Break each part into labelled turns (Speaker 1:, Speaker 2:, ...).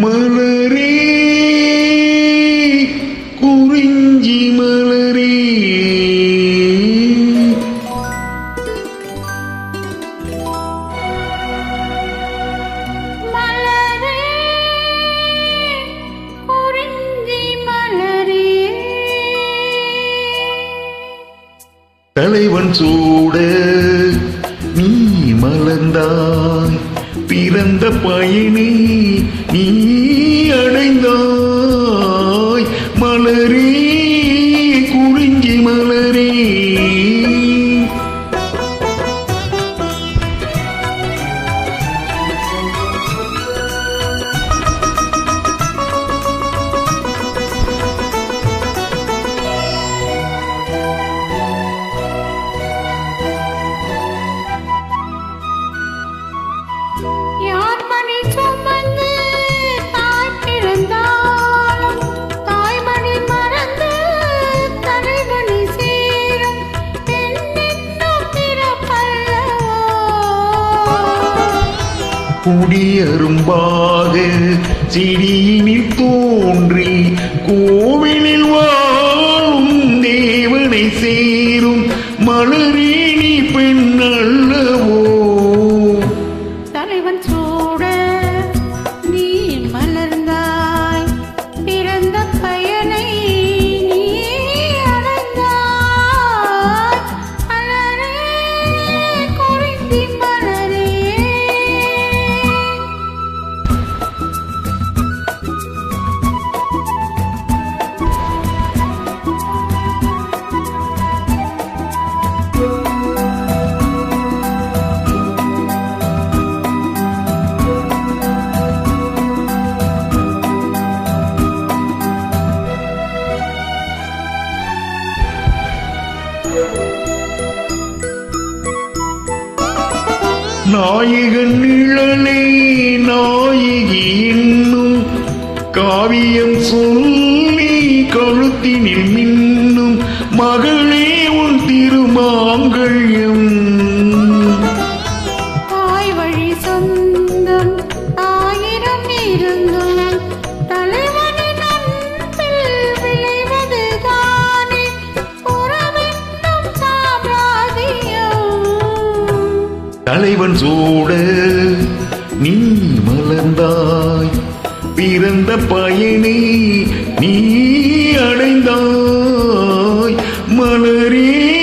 Speaker 1: மலரே குறிஞ்சி மலரே. தலைவன் சூட பிறந்தாய். பிறந்த பயனே நீ குடியரும்பாக செடியினில் தோன்றி கோவிலில் வாழும் தேவனை சேரும் மலரே பெண் அல்லவோ நாயகன் நிழலே நாயகி என்னும் காவியம் சொல்லி கழுத்தினில் மின்னும் மகளே உன் திருமாங்கல்யம் தலைவன் சூட. நீ மலர்ந்தாய். பிறந்த பயனை நீ அடைந்தாய். மலரே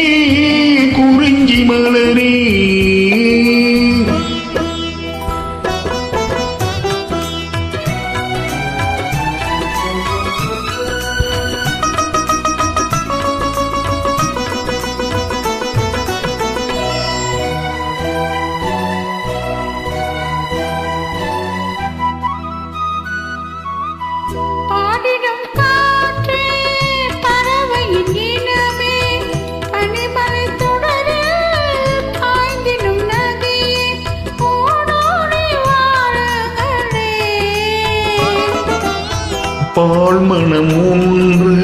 Speaker 1: பால் மனம் ஒன்று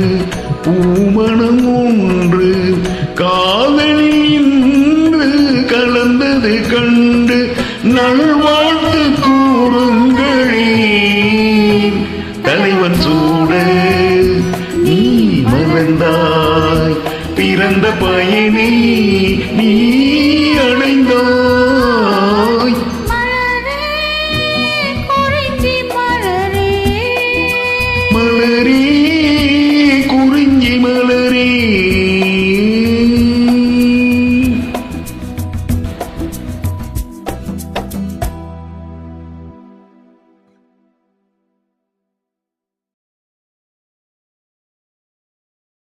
Speaker 1: பூமணம் ஒன்று காதலில் இன்று கலந்தது கண்டு நல்வாழ்த்து கூறுங்களே. தலைவன் சூட நீ மறந்தாய் பிறந்த பயனே நீ